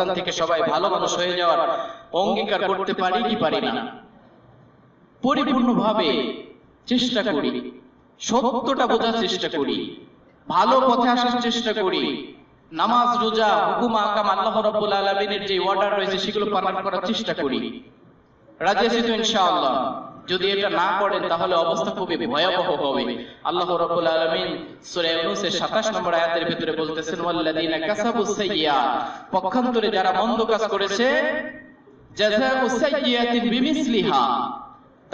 রমজান থেকে সবাই ভালো মানুষ হয়ে যাওয়ার অঙ্গীকার করতে পারি কি পারি না? পরিপূর্ণভাবে চেষ্টা করি, সত্যটা বোঝার চেষ্টা করি, ভালো পথে আসার চেষ্টা করি, নামাজ, রোজা, হুকুম, আকাম, আল্লাহ রাব্বুল আলামিনের যে অর্ডার রয়েছে সেগুলো পালন করার চেষ্টা করি। রাজি তো ইনশাআল্লাহ? যদি এটা না করেন তাহলে অবস্থা খুবই ভয়াবহ হবে। আল্লাহ রাব্বুল আলামিন সূরা ইউনূসের 27 নম্বর আয়াতের ভিতরে বলতেছেন, ওয়াল্লাযীনা কাসাবুস সাইয়্যাত। পক্ষান্তরে যারা মন্দ কাজ করেছে, জাযাউ সাইয়্যাতিন বিমিসলিহা।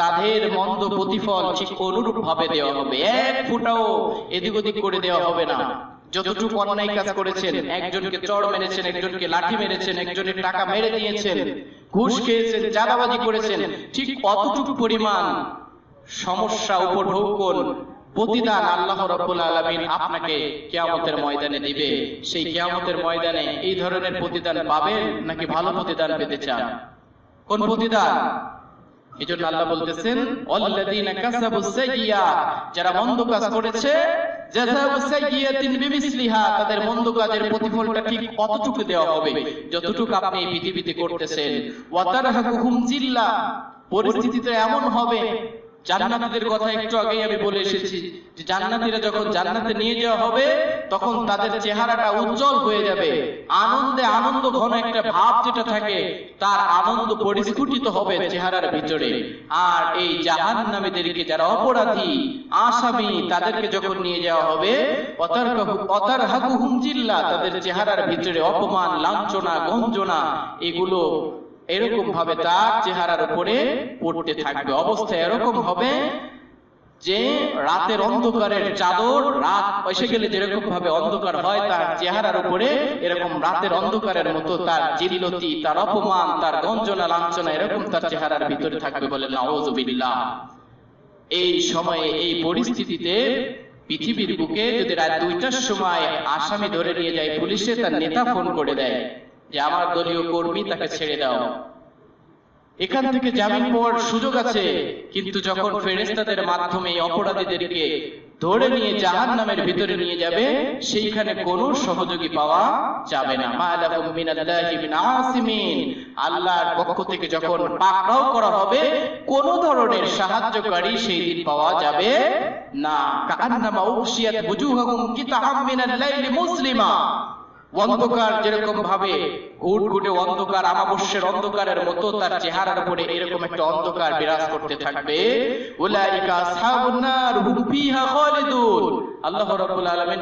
তাদের মন্দ প্রতিফল ঠিক অনুরূপ ভাবে দেওয়া হবে। এক ফুটাও এদিক ওদিক করে দেওয়া হবে না। যতটুকু অন্যায় কাজ করেছেন, একজনকে চড় মেরেছেন, একজনকে লাঠি মেরেছেন, একজনের টাকা মেরে দিয়েছেন, ঘুষ খেয়েছেন, চাঁদাবাজি করেছেন, ঠিক অতটুকু পরিমাণ সমস্যা উপঢৌকন প্রতিদান আল্লাহ আপনাকে ময়দানে দিবে। সেই ময়দানে এই ধরনের প্রতিদান পাবেন নাকি ভালো প্রতিদান পেতে চান? কোন প্রতিদান? জন্য আল্লাহ বলতেছেন যারা মন্দ কাজ করেছে তাদের মন্দ প্রতিফলটা কতটুকু দেওয়া হবে? যতটুকু আপনি করতেছেন। পরিস্থিতিতে এমন হবে জান্নাতীদের কথা একটু আগেই আমি বলে এসেছি যে জান্নাতীরা যখন জান্নাতে নিয়ে যাওয়া হবে, তখন তাদের চেহারাটা উজ্জ্বল হয়ে যাবে। আনন্দে আনন্দ ঘন একটা ভাব যেটা থাকে, তার আনন্দ পরিস্ফুটিত হবে চেহারার ভিতরে। আর এই জাহান্নামীদেরকে যারা অপরাধী, আসামি, তাদেরকে যখন নিয়ে যাওয়া হবে অতার হাকুহুম জিল্লা, তাদের চেহারার ভিতরে অপমান, লাঞ্ছনা, গঞ্জনা, এগুলো এরকম ভাবে তার চেহারার উপরে পড়তে থাকবে। অবস্থা এরকম হবে যে রাতের অন্ধকারের চাদর রাত এসে গেলে যেরকম ভাবে অন্ধকার হয়, তার চেহারার উপরে এরকম রাতের অন্ধকারের মতো তার জিল্লতি, তার অপমান, তার গঞ্জনা, লাঞ্ছনা এরকম তার চেহারার ভিতরে থাকবে বলে নাউজুবিল্লাহ। এই সময়ে, এই পরিস্থিতিতে পৃথিবীর বুকে যদি রাত দুইটার সময় আসামি ধরে নিয়ে যায়, পুলিশে তার নেতা ফোন করে দেয়। যে আমার দলীয় কর্মী তাকে ছেড়ে দাও। এখান থেকে জামিন পাওয়ার সুযোগ আছে, কিন্তু যখন ফেরেস্তাদের মাধ্যমে অপরাধীদেরকে ধরে নিয়ে জাহান নামের ভিতরে নিয়ে যাবে, সেইখানে কোন সহযোগী পাওয়া যাবে না। আল্লাহর পক্ষ থেকে যখন পাকড়াও করা হবে, কোন ধরনের সাহায্যকারী সেই দিন পাওয়া যাবে না। কান্নামা উশিয়াত বুজুহাকুম কিতাহাম মিনাল লাইলি মুসলিমা। অন্ধকার যেরকম ভাবে ঘুটঘুটে অন্ধকার, আমাবস্যের অন্ধকারের মতো তার চেহারার উপরে এরকম একটা অন্ধকার বিরাজ করতে থাকবে। আল্লাহ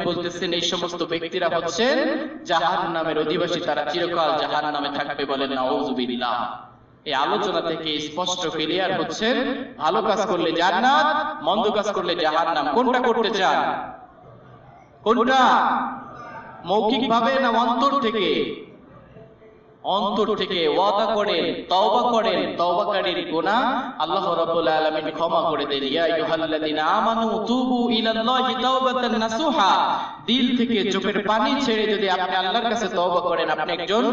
বলতেছেন, এই সমস্ত ব্যক্তিরা হচ্ছেন অধিবাসী, তারা চিরকাল থাকবে বলেন এই আলোচনা থেকে স্পষ্ট ক্লিয়ার হচ্ছেন, ভালো কাজ করলে জান্নাত, মন্দ কাজ করলে জাহান্নাম। কোনটা করতে চান? কোনটা? মৌখিক ভাবে না অন্তর থেকে? অন্তর থেকে ওয়াদা করেন, তওবা করেন, তওবাকারীর গুনাহ আল্লাহ রাব্বুল আলামিন ক্ষমা করে দেন। ইয়া আইয়ুহাল্লাযিনা আমানু তুবু ইলাল্লাহি তাওবাতান নাসুহা। দিল থেকে চোখের পানি ছেড়ে যদি আপনি আল্লাহর কাছে তওবা করেন, আপনি একজন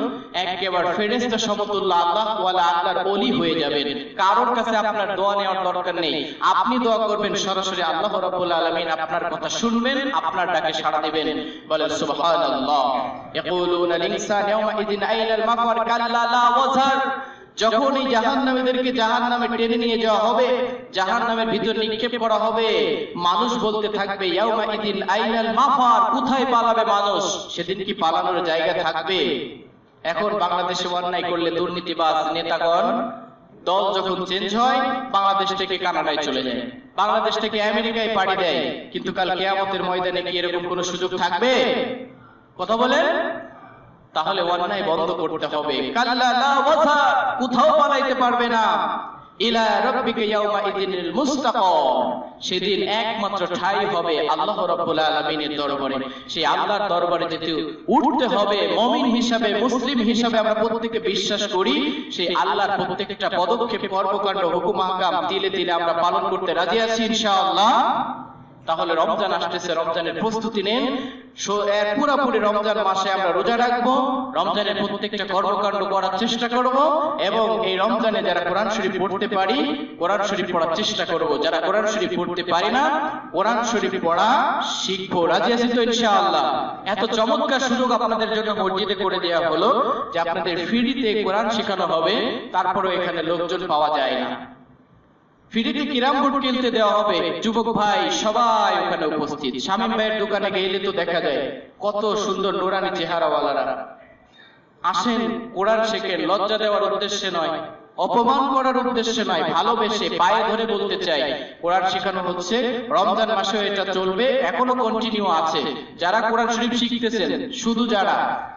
একেবারে ফেরেশতা সমতুল্য আল্লাহ ওয়ালা আল্লাহর ওলি হয়ে যাবেন। কারোর কাছে আপনার দোয়া নেওয়ার দরকার নেই। আপনি দোয়া করবেন, সরাসরি আল্লাহ রাব্বুল আলামিন আপনার কথা শুনবেন, আপনার ডাকে সাড়া দিবেন। বলেন, সুবহানাল্লাহ। ইয়াকুলুনা লিনসান ইয়াওমাইদিন আইনাল মাফার কাল্লা লা ওয়াজার। যখন এই জাহান্নামীদেরকে জাহান্নামে টেনে নিয়ে যাওয়া হবে জাহান্নামের ভিতর নিক্ষেপ করা হবে মানুষ বলতে থাকবে আইনাল মাফার কোথায় পালাবে মানুষ? সেদিন কি পালানোর জায়গা থাকবে? এখন বাংলাদেশে অন্যায় করলে দুর্নীতিবাজ নেতাগণ দল যখন চেঞ্জ হয় বাংলাদেশ থেকে কানাডায় চলে যায়। বাংলাদেশ থেকে আমেরিকায় পাড়ি দেয়। কিন্তু কাল কেয়ামতের ময়দানে কি এরকম কোনো সুযোগ থাকবে? কথা বলেন? তাহলে অন্যায় বন্ধ করতে হবে। কোথাও পালাইতে পারবে না। ইলা রাব্বিকা ইয়াউমা ইদিনিল মুস্তাকাম সেদিন একমাত্র ঠাই হবে আল্লাহ রাব্বুল আলামিনের দরবারে। সেই আল্লাহর দরবারে যেতে উঠতে হবে মুমিন হিসাবে মুসলিম হিসাবে আমরা প্রত্যেকে বিশ্বাস করি সেই আল্লাহর প্রত্যেকটা পদক্ষেপ কর্মকাণ্ড হুকুম আহকাম তিলে তিলে আমরা পালন করতে রাজি আছি ইনশাআল্লাহ। তাহলে রমজান আসতেছে, রমজানের প্রস্তুতি নেন। এর পুরোপুরি রমজান মাসে আমরা রোজা রাখব। রমজানের প্রত্যেকটা কর্মকাণ্ড করার চেষ্টা করব এবং এই রমজানে যারা কোরআন শরীফ পড়তে পারি, কোরআন শরীফ পড়ার চেষ্টা করব। যারা কোরআন শরীফ পড়তে পারি না, কোরআন শরীফ পড়া শিখব। রাজি আছি তো ইনশাআল্লাহ? এত চমৎকার সুযোগ আপনাদের জন্য মসজিদে করে দেওয়া হলো যে আপনাদের ফ্রিতে কোরআন শেখানো হবে, তারপরেও এখানে লোকজন পাওয়া যায় না। ফ্রিতে কিরাম বোর্ড কিনতে দেওয়া হবে। যুবক ভাই, সবাই ওখানে উপস্থিত। শামীম ভাইয়ের দোকানে গেলে তো দেখা যায়, কত সুন্দর নোরানি চেহারাওয়ালারা। আসেন, কোরআন শেখেন, লজ্জা দেওয়ার উদ্দেশ্যে নয়, অপমান করার উদ্দেশ্যে নয়, ভালোবেসে পায়ে ধরে বলতে চাই। কোরআন শেখানো হচ্ছে, রমজান মাসে এটা চলবে, এখনও কন্টিনিউ আছে। যারা কোরআন শরীফ শিখতেছেন, শুধু যারা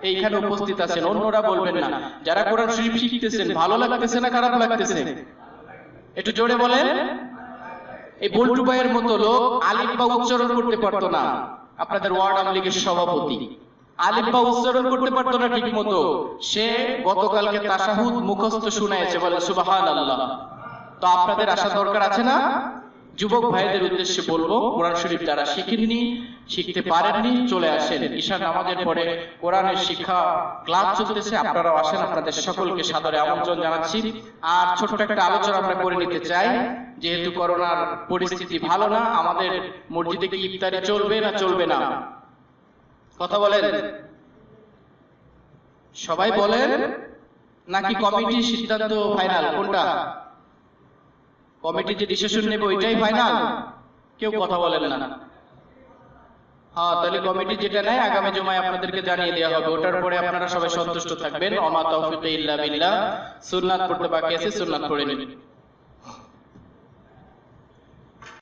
এইখানে উপস্থিত আছেন, অন্যরা বলবেন না, যারা কোরআন শরীফ শিখতেছেন, ভালো লাগতেছে না, খারাপ লাগতেছে? একটু জোরে বলেন। এই বল্টু ভাইয়ের মতো লোক আলিফ বা উচ্চারণ করতে পারতো না। আপনাদের ওয়ার্ড আওয়ামী লীগের সভাপতি। আলিফ উচ্চারণ করতে পারতো না ঠিক মতো সে গতকালকে তাসাহুদ মুখস্থ শুনাইছে, বলে সুবাহান আল্লাহ তো আপনাদের আশা দরকার আছে না? যুবক ভাইদের উদ্দেশ্যে বলব, কোরআন শরীফ যারা শিখেননি, শিখতে পারেননি, চলে আসেন। ঈশান নামাজের পরে কোরআনের শিক্ষা ক্লাস চলতেছে, আপনারাও আসেন, আপনাদের সকলকে সাদরে আমন্ত্রণ জানাচ্ছি। আর ছোট্ট একটা আলোচনা আমরা করে নিতে চাই, যেহেতু করোনার পরিস্থিতি ভালো না, আমাদের মসজিদে কি ইফতারি চলবে না চলবে না? কথা বলেন? সবাই বলেন নাকি কমিটির সিদ্ধান্ত ফাইনাল কোনটা? কমিটি যে ডিসিশন নেবে ওইটাই ফাইনাল কেউ কথা বলেন না। হ্যাঁ তাহলে কমিটি যেটা নেয় আগামী জুমায় আপনাদেরকে জানিয়ে দেওয়া হবে। ওটার পরে আপনারা সবাই সন্তুষ্ট থাকবেন। অমা তৌফিক ইল্লা বিল্লাহ। সুন্নাত পড়তে বাকি আছে, সুন্নাত পড়ে নিন।